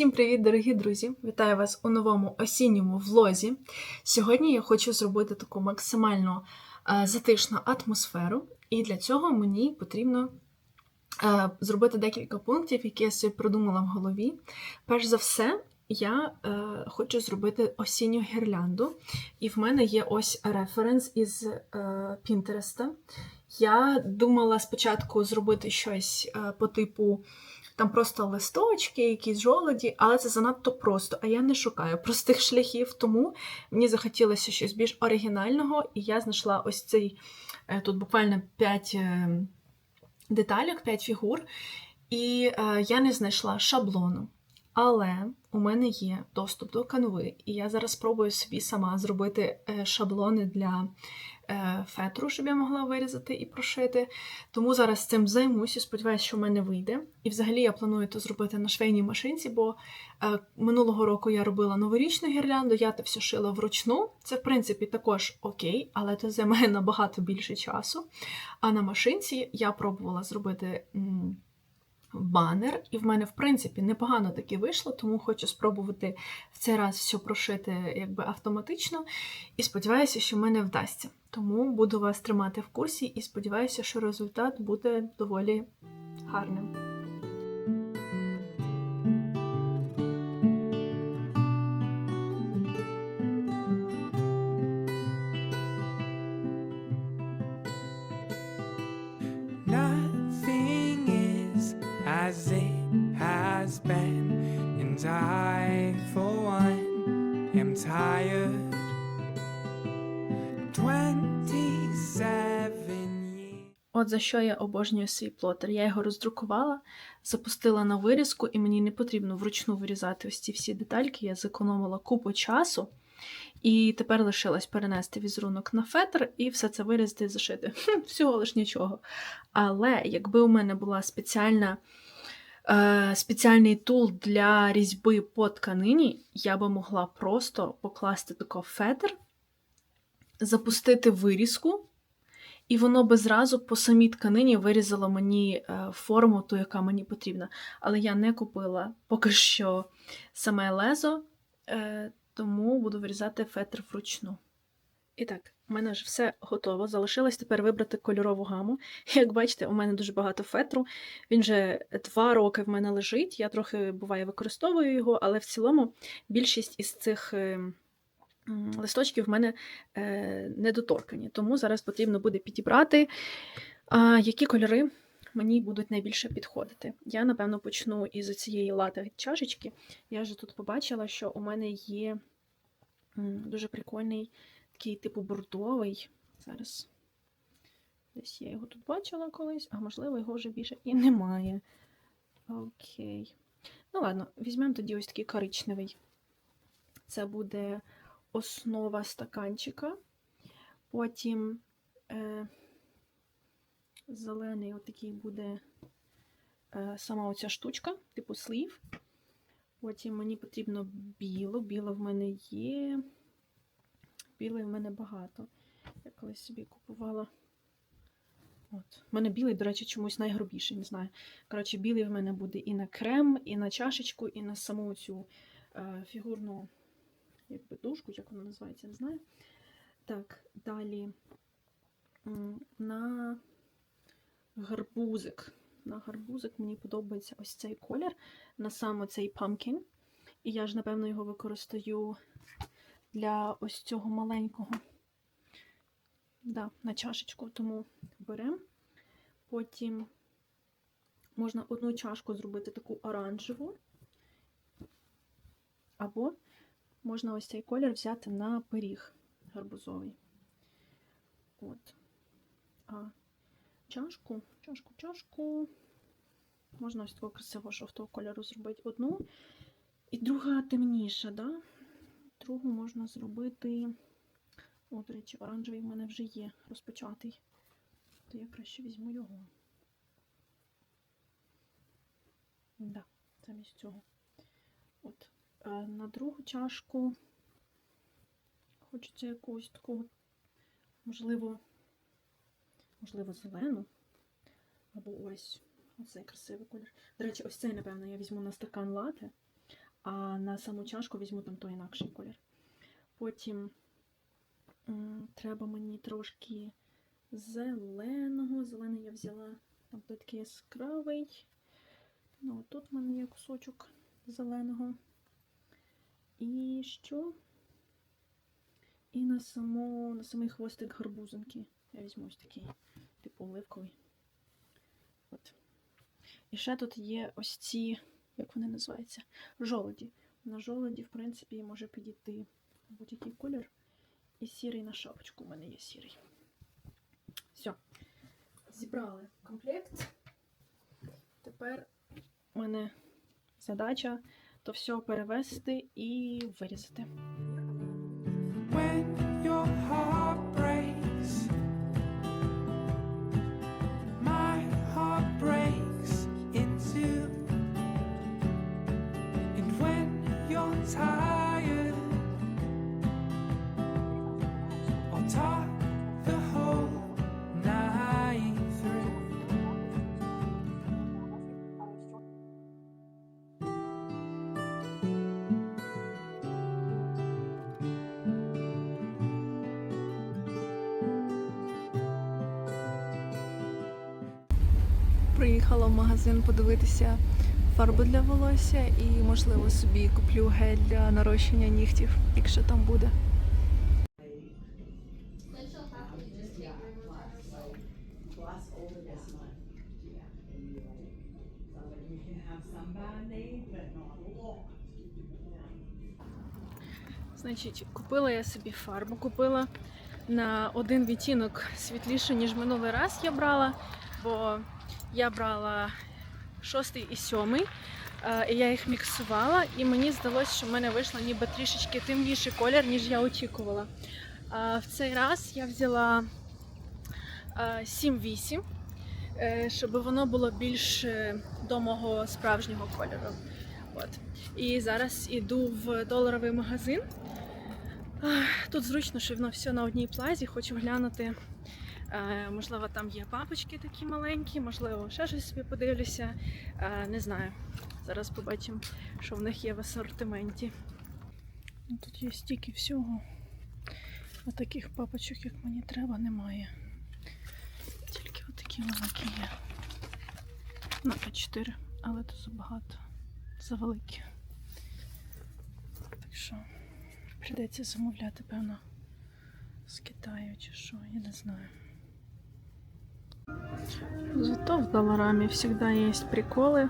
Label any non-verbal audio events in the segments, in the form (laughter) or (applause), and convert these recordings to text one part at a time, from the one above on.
Усім привіт, дорогі друзі! Вітаю вас у новому осінньому влозі. Сьогодні я хочу зробити таку максимально е, затишну атмосферу, і для цього мені потрібно е, зробити декілька пунктів, які я собі продумала в голові. Перш за все, я е, хочу зробити осінню гірлянду, і в мене є ось референс із Пінтереста. Я думала спочатку зробити щось по типу там просто листочки, якісь жолоді, але це занадто просто. А я не шукаю простих (laughs) шляхів, тому мені захотілося щось більш оригінального, і я знайшла ось цей е, тут буквально 5 деталек, 5 фігур, і е, я не знайшла шаблону. Але у мене є доступ до канви, і я зараз спробую собі сама зробити е, шаблони для фетру, щоб я могла вирізати і прошити. Тому зараз цим займусь і сподіваюся, що в мене вийде. І взагалі я планую це зробити на швейній машинці, бо е, минулого року я робила новорічну гірлянду, я це все шила вручну. Це, в принципі, також окей, але це займає (laughs) набагато більше часу. А на машинці я пробувала зробити. Банер, і в мене, в принципі, непогано таки вийшло, тому хочу спробувати в цей раз все прошити якби автоматично. І сподіваюся, що в мене вдасться. Тому буду вас тримати в курсі і сподіваюся, що результат буде доволі гарним. As it has been, and I, for one, am tired. Twenty-seven years. От за що я обожнюю свій плотер. Я його роздрукувала, запустила на вирізку, і мені не потрібно вручну вирізати ось ці всі детальки. Я зекономила купу часу. І тепер лишилось перенести візерунок на фетр і все це вирізати і зашити. (laughs) Всього лиш нічого. Але якби у мене була спеціальна, е, спеціальний тул для різьби по тканині, я би могла просто покласти тако фетр, запустити вирізку, і воно би зразу по самій тканині вирізало мені е, форму, ту, яка мені потрібна. Але я не купила поки що саме лезо, е, тому буду вирізати фетр вручну. І так, у мене вже все готово. Залишилось тепер вибрати кольорову гаму. (laughs) Як бачите, у мене дуже багато фетру. Він вже два роки в мене лежить. Я трохи буває використовую його, але в цілому більшість із цих е, листочків в мене е, недоторкані. Тому зараз потрібно буде підібрати, які кольори мені будуть найбільше підходити. Я, напевно, почну із цієї лати чашечки. Я вже тут побачила, що у мене є дуже прикольний такий типу бордовий. Зараз десь я його тут бачила колись, а можливо, його вже більше і немає. Окей. Ну, ладно, візьмемо тоді ось такий коричневий. Це буде основа стаканчика. Потім е, зелений отакий буде е, сама оця штучка, типу слів. Потім мені потрібно біло. Біло в мене є. Білої в мене багато. Я колись собі купувала. От. У мене білий, до речі, чомусь найгрубіший, не знаю. Коротше, білий в мене буде і на крем, і на чашечку, і на саму цю е, фігурну якби, дужку, як вона називається, не знаю. Так, далі на гарбузик. На гарбузик мені подобається ось цей колір, на саме цей pumpkin. І я ж, напевно, його використаю для ось цього маленького да, на чашечку, тому беремо. Потім можна одну чашку зробити таку оранжеву, або можна ось цей колір взяти на пиріг гарбузовий. От. А чашку, чашку, чашку. Можна ось такого красивого жовтого кольору зробити одну. І друга темніша, да? Другу можна зробити. О, до речі, оранжевий в мене вже є розпочатий. То я краще візьму його. Да, замість цього. От. А на другу чашку хочеться якогось такого, можливо, можливо, зелену. Або ось оцей красивий колір. До речі, ось цей, напевно, я візьму на стакан лати. А на саму чашку візьму там той інакший колір. Потім треба мені трошки зеленого. Зелений я взяла там той такий яскравий. Ну, тут в мене є кусочок зеленого. І що? І на, само, на самий хвостик гарбузинки. Я візьму ось такий, типу оливковий. От. І ще тут є ось ці, як вони називаються, жолоді. На жолоді, в принципі, може підійти будь-який колір. І сірий на шапочку. У мене є сірий. Все. Зібрали комплект. Тепер у мене задача то все перевести і вирізати. Приїхала в магазин подивитися фарбу для волосся і, можливо, собі куплю гель для нарощення нігтів, якщо там буде. Значить, купила я собі фарбу, купила на один відтінок світліше, ніж минулий раз я брала, бо я брала шостий і сьомий, е, і я їх міксувала, і мені здалося, що в мене вийшло ніби трішечки темніший колір, ніж я очікувала. В цей раз я взяла е, 7-8, е, щоб воно було більш е, до мого справжнього кольору. От. І зараз іду в доларовий магазин. Тут зручно, що воно все на одній плазі. Хочу глянути. Е, можливо, там є папочки такі маленькі, можливо, ще щось собі подивлюся. Е, не знаю. Зараз побачимо, що в них є в асортименті. Ну, Тут є стільки всього. А таких папочок, як мені треба, немає. Тільки отакі великі є. На А4, але то забагато. Завеликі. Так що прийдеться замовляти, певно, з Китаю чи що, я не знаю. Зато в Доларамі завжди є приколи.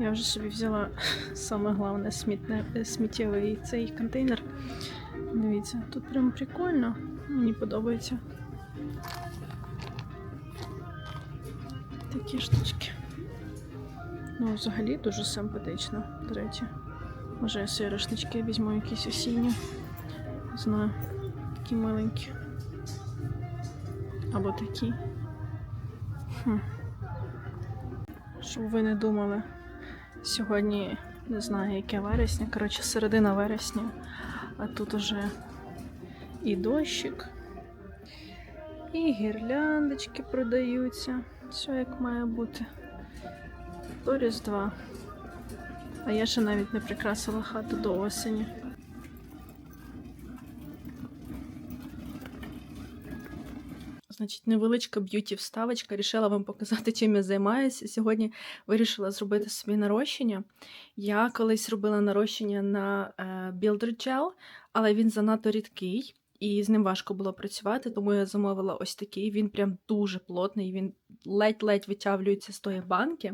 Я вже собі взяла (laughs) саме головне смітне, е, сміттєвий цей контейнер. Дивіться, тут прям прикольно. Мені подобається. Такі штучки. Ну, взагалі дуже симпатично, до речі. Може, я сирошнички візьму якісь осінні. Не знаю, такі маленькі. Або такі. Хм. Щоб ви не думали, сьогодні не знаю, яке вересня. Коротше, середина вересня. А тут уже і дощик, і гірляндочки продаються. Все як має бути. До Різдва. А я ще навіть не прикрасила хату до осені. Значить, невеличка б'юті вставочка. Рішила вам показати, чим я займаюся. Сьогодні вирішила зробити собі нарощення. Я колись робила нарощення на е, Builder Gel, але він занадто рідкий. І з ним важко було працювати, тому я замовила ось такий. Він прям дуже плотний, він ледь-ледь витягується з тої банки.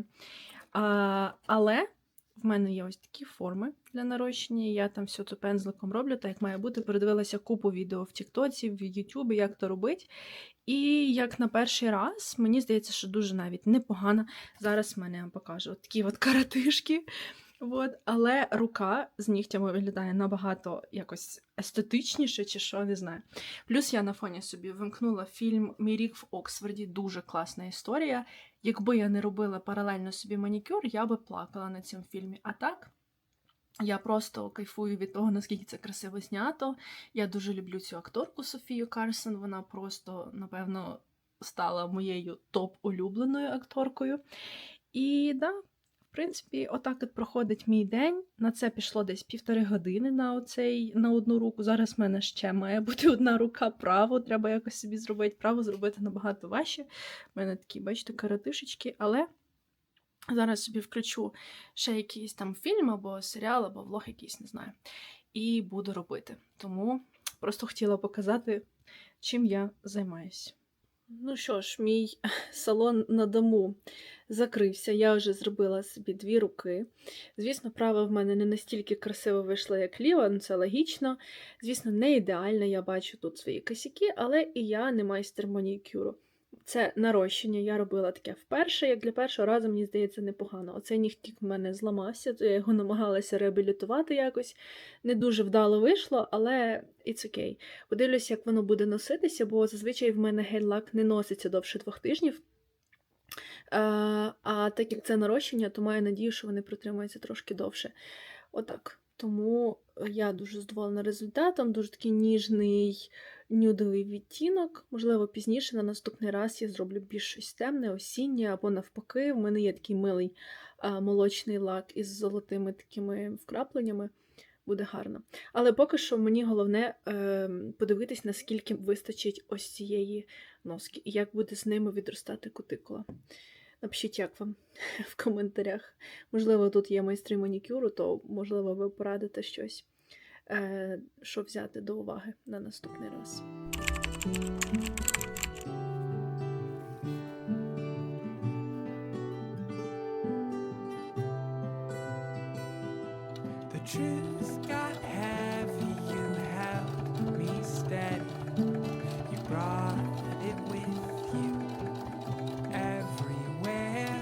А, але в мене є ось такі форми для нарощення. Я там все це пензликом роблю, так як має бути. Передивилася купу відео в Тіктоці, в Ютубі, як то робить. І як на перший раз, мені здається, що дуже навіть непогано. Зараз в мене я покажу от такі от каратишки. От, але рука з нігтями виглядає набагато якось естетичніше, чи що, не знаю. Плюс я на фоні собі вимкнула фільм Мій рік в Оксфорді. Дуже класна історія. Якби я не робила паралельно собі манікюр, я би плакала на цьому фільмі. А так, я просто кайфую від того, наскільки це красиво знято. Я дуже люблю цю акторку Софію Карсон. Вона просто, напевно, стала моєю топ-улюбленою акторкою. І да, в принципі, отак от проходить мій день. На це пішло десь півтори години на оцей на одну руку. Зараз в мене ще має бути одна рука праву. Треба якось собі зробити. Право зробити набагато важче. У мене такі, бачите, каратишечки, але зараз собі включу ще якийсь там фільм або серіал, або влог якийсь, не знаю. І буду робити. Тому просто хотіла показати, чим я займаюсь. Ну що ж, мій (laughs) салон на дому закрився. Я вже зробила собі дві руки. Звісно, права в мене не настільки красиво вийшла, як ліва, ну це логічно. Звісно, не ідеально, я бачу тут свої косяки, але і я не майстер манікюру. Це нарощення, я робила таке вперше, як для першого разу, мені здається, непогано. Оцей нігтік в мене зламався, то я його намагалася реабілітувати якось. Не дуже вдало вийшло, але it's okay. Подивлюся, як воно буде носитися, бо зазвичай в мене гель-лак не носиться довше двох тижнів. Е, А так як це нарощення, то маю надію, що вони протримаються трошки довше. Отак. Тому я дуже задоволена результатом, дуже такий ніжний нюдовий відтінок. Можливо, пізніше на наступний раз я зроблю більш щось темне, осіннє, або навпаки, в мене є такий милий молочний лак із золотими такими вкрапленнями. Буде гарно. Але поки що мені головне е, подивитись, наскільки вистачить ось цієї носки, і як буде з ними відростати кутикула. Напишіть, як вам (laughs) в коментарях. Можливо, тут є майстри манікюру, то можливо ви порадите щось, що взяти до уваги на наступний раз. The truth got heavy, you held me steady. You brought it with you everywhere.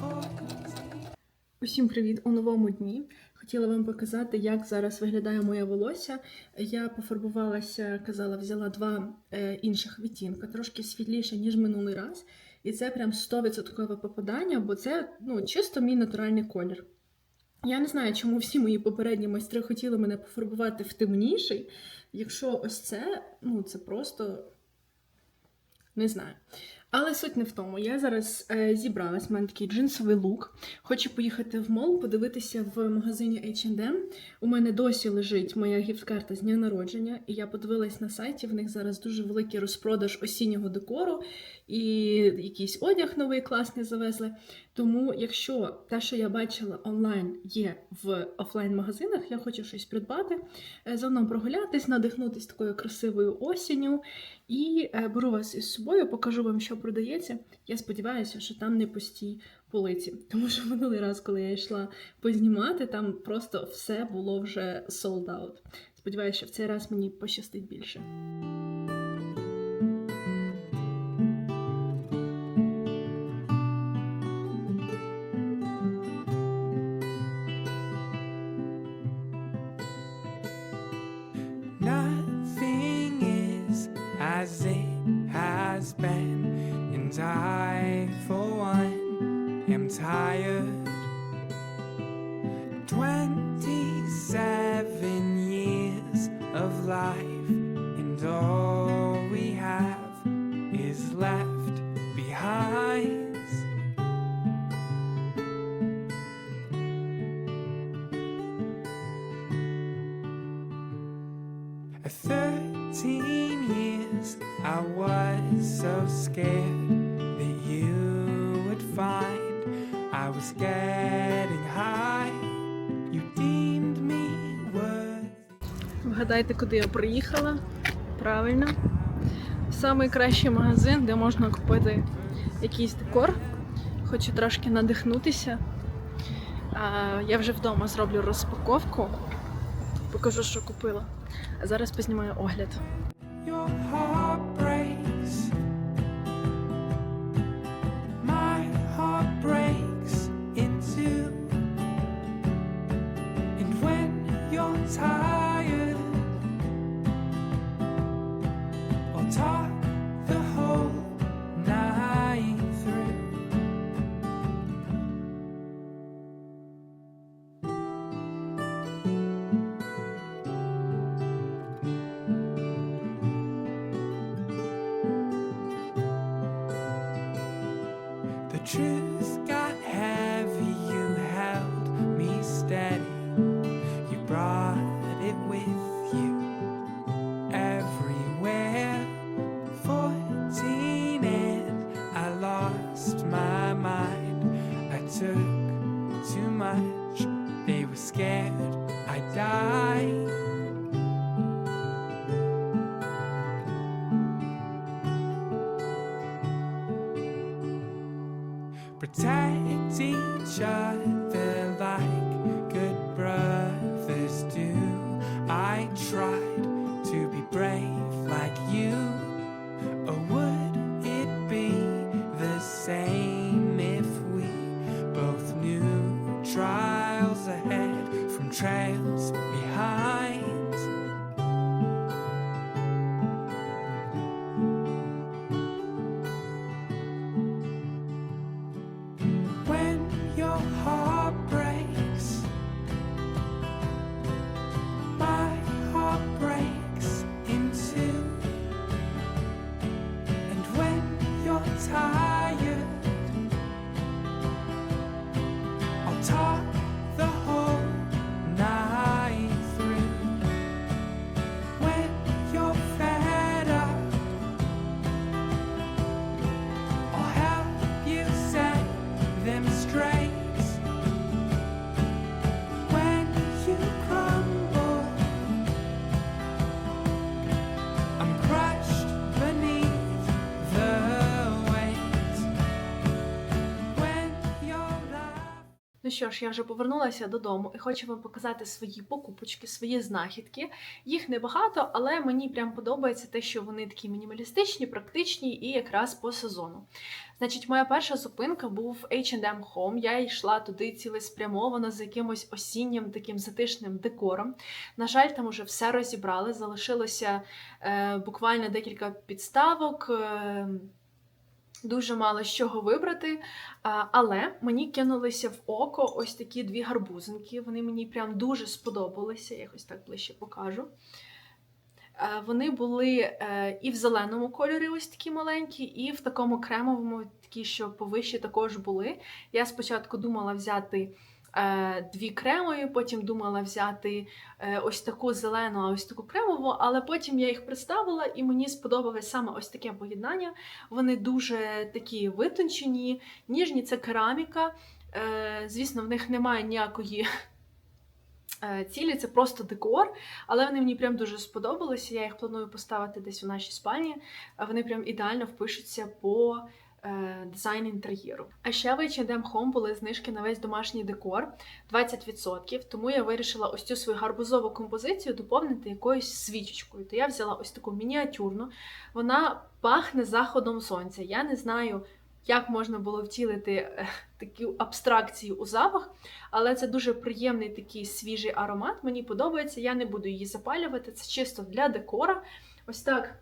For Усім привіт у новому дні. Хотіла вам показати, як зараз виглядає моє волосся. Я пофарбувалася, казала, взяла два е, інших відтінка, трошки світліше, ніж минулий раз. І це прям 100% попадання, бо це ну, чисто мій натуральний колір. Я не знаю, чому всі мої попередні майстри хотіли мене пофарбувати в темніший. Якщо ось це, ну це просто не знаю. Але суть не в тому. Я зараз е, зібралась, в мене такий джинсовий лук. Хочу поїхати в мол, подивитися в магазині H&M. У мене досі лежить моя гіфт-карта з дня народження, і я подивилась на сайті. В них зараз дуже великий розпродаж осіннього декору і якийсь одяг новий класний завезли. Тому, якщо те, що я бачила онлайн, є в офлайн-магазинах, я хочу щось придбати, е, заодно прогулятись, надихнутись такою красивою осінню. І е, беру вас із собою, покажу вам, що продається. Я сподіваюся, що там не пусті полиці. (laughs) Тому що минулий раз, коли я йшла познімати, там просто все було вже sold out. Сподіваюся, що в цей раз мені пощастить більше. I was so scared that you would find I was getting high. You deemed me worth. Вгадайте, куди я приїхала? Правильно. Самий кращий магазин, де можна купити якийсь декор. Хочу трошки надихнутися. Я вже вдома зроблю розпаковку. Покажу, що купила. А зараз познімаю огляд. Much. They were scared I'd die. Protect each other що ж, я вже повернулася додому і хочу вам показати свої покупочки, свої знахідки. Їх небагато, але мені прям подобається те, що вони такі мінімалістичні, практичні і якраз по сезону. Значить, моя перша зупинка був H&M Home. Я йшла туди цілеспрямовано з якимось осіннім таким затишним декором. На жаль, там уже все розібрали. Залишилося е, буквально декілька підставок. Е, Дуже мало з чого вибрати, але мені кинулися в око ось такі дві гарбузинки. Вони мені прям дуже сподобалися. Я якось так ближче покажу. Вони були е, і в зеленому кольорі, ось такі маленькі, і в такому кремовому, такі, що повище також були. Я спочатку думала взяти дві кремові, потім думала взяти е, ось таку зелену, а ось таку кремову, але потім я їх представила, і мені сподобалось саме ось таке поєднання. Вони дуже такі витончені, ніжні, це кераміка. Е, Звісно, в них немає ніякої е, цілі, це просто декор, але вони мені прям дуже сподобалися. Я їх планую поставити десь у нашій спальні. Вони прям ідеально впишуться по е, дизайн інтер'єру. А ще в H&M Home були знижки на весь домашній декор 20%, тому я вирішила ось цю свою гарбузову композицію доповнити якоюсь свічечкою. То я взяла ось таку мініатюрну. Вона пахне заходом сонця. Я не знаю, як можна було втілити е, таку абстракцію у запах, але це дуже приємний такий свіжий аромат. Мені подобається. Я не буду її запалювати. Це чисто для декора. Ось так.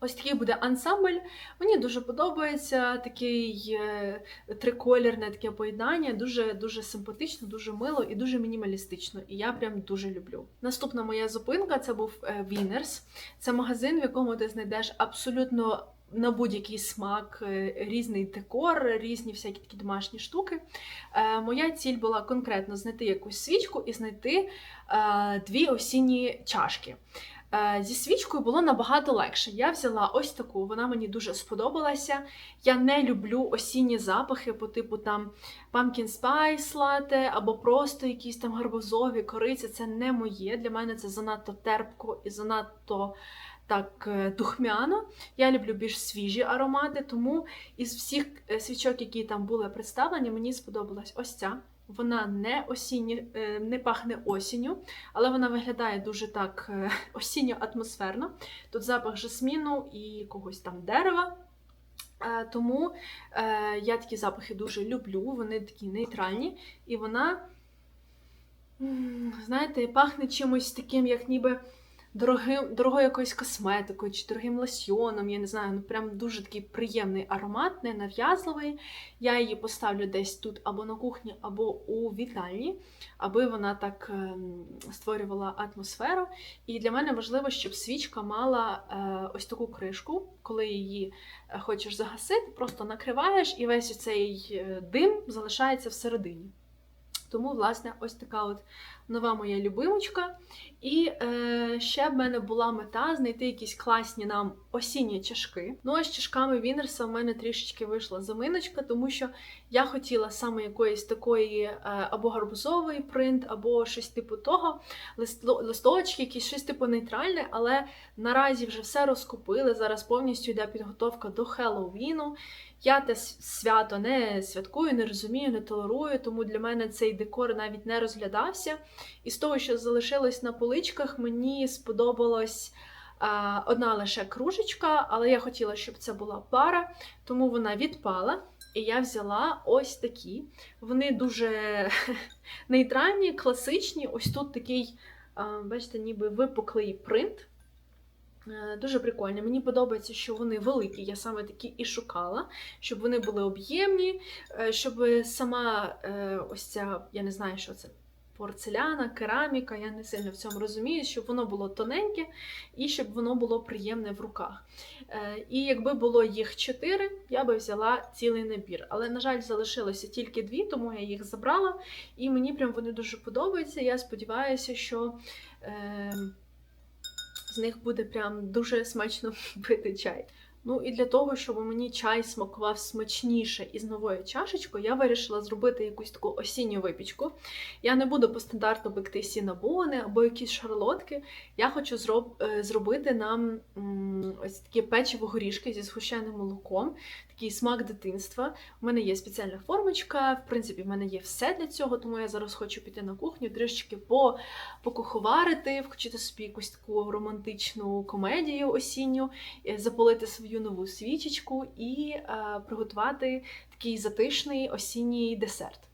Ось такий буде ансамбль. Мені дуже подобається такий е, триколірне таке поєднання. Дуже дуже симпатично, дуже мило і дуже мінімалістично. І я прям дуже люблю. Наступна моя зупинка це був е, Winners. Це магазин, в якому ти знайдеш абсолютно на будь-який смак, е, різний декор, різні всякі такі домашні штуки. Е, Моя ціль була конкретно знайти якусь свічку і знайти е, дві осінні чашки. Е, Зі свічкою було набагато легше. Я взяла ось таку, вона мені дуже сподобалася. Я не люблю осінні запахи по типу там pumpkin spice latte або просто якісь там гарбузові кориця. Це не моє. Для мене це занадто терпко і занадто так е, духмяно. Я люблю більш свіжі аромати, тому із всіх е, свічок, які там були представлені, мені сподобалась ось ця. Вона не осінні, е, не пахне осінню, але вона виглядає дуже так е, (laughs) осінньо-атмосферно. Тут запах жасміну і якогось там дерева. Е, Тому я такі запахи дуже люблю, вони такі нейтральні, і вона, знаєте, пахне чимось таким, як ніби дорогим, дорогою якоюсь косметикою чи дорогим лосьйоном. Я не знаю, ну прям дуже такий приємний аромат, ненав'язливий. Я її поставлю десь тут або на кухні, або у вітальні, аби вона так ем, створювала атмосферу. І для мене важливо, щоб свічка мала е, ось таку кришку, коли її е, хочеш загасити, просто накриваєш і весь цей е, дим залишається всередині. Тому, власне, ось така от нова моя любимочка. І е, ще в мене була мета знайти якісь класні нам осінні чашки. Ну а з чашками Вінерса в мене трішечки вийшла заминочка, тому що я хотіла саме якоїсь такої е, або гарбузовий принт, або щось типу того, листочки, якісь щось типу нейтральне, але наразі вже все розкупили. Зараз повністю йде підготовка до Хеллоуіну. Я те свято не святкую, не розумію, не толерую, тому для мене цей декор навіть не розглядався. І з того, що залишилось на поличках, мені сподобалось одна лише кружечка, але я хотіла, щоб це була пара, тому вона відпала. І я взяла ось такі. Вони дуже (laughs) нейтральні, класичні. Ось тут такий, бачите, ніби випуклий принт. Е, Дуже прикольно. Мені подобається, що вони великі. Я саме такі і шукала, щоб вони були об'ємні, е, щоб сама е, ось ця, я не знаю, що це. Порцеляна, кераміка, я не сильно в цьому розумію, щоб воно було тоненьке і щоб воно було приємне в руках. І якби було їх чотири, я би взяла цілий набір. Але, на жаль, залишилося тільки дві, тому я їх забрала. І мені прям вони дуже подобаються. Я сподіваюся, що з них буде прям дуже смачно (laughs) пити чай. Ну і для того, щоб мені чай смакував смачніше із новою чашечкою, я вирішила зробити якусь таку осінню випічку. Я не буду по стандарту пекти сінабони або якісь шарлотки. Я хочу зроб, е, зробити нам ось такі печиво горішки зі згущеним молоком, такий смак дитинства. У мене є спеціальна формочка, в принципі, в мене є все для цього, тому я зараз хочу піти на кухню, трішечки по, покуховарити, включити собі якусь таку романтичну комедію осінню, е, запалити свою нову свічечку і е, приготувати такий затишний осінній десерт.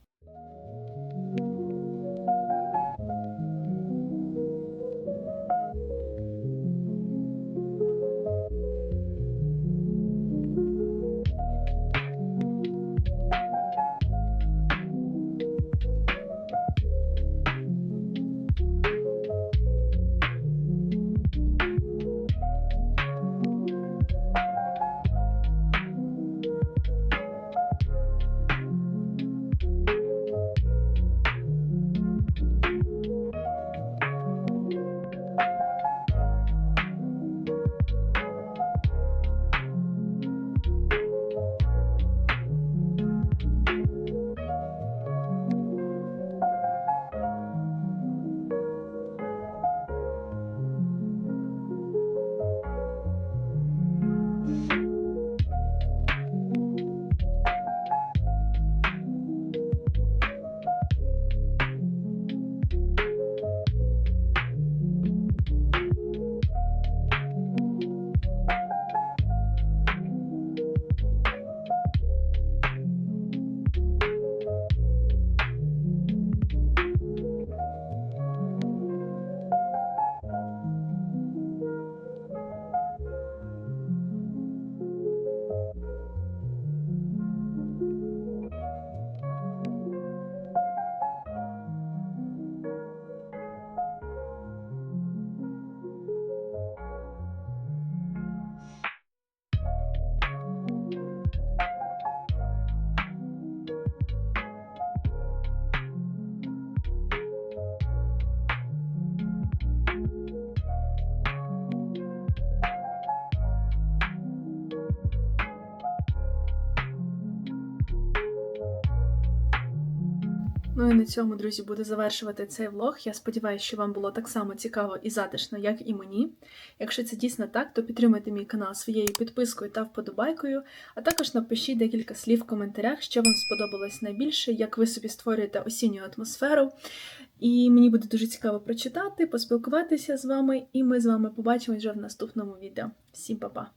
На цьому, друзі, буду завершувати цей влог. Я сподіваюся, що вам було так само цікаво і затишно, як і мені. Якщо це дійсно так, то підтримайте мій канал своєю підпискою та вподобайкою, а також напишіть декілька слів в коментарях, що вам сподобалось найбільше, як ви собі створюєте осінню атмосферу. І мені буде дуже цікаво прочитати, поспілкуватися з вами, і ми з вами побачимось вже в наступному відео. Всім па-па!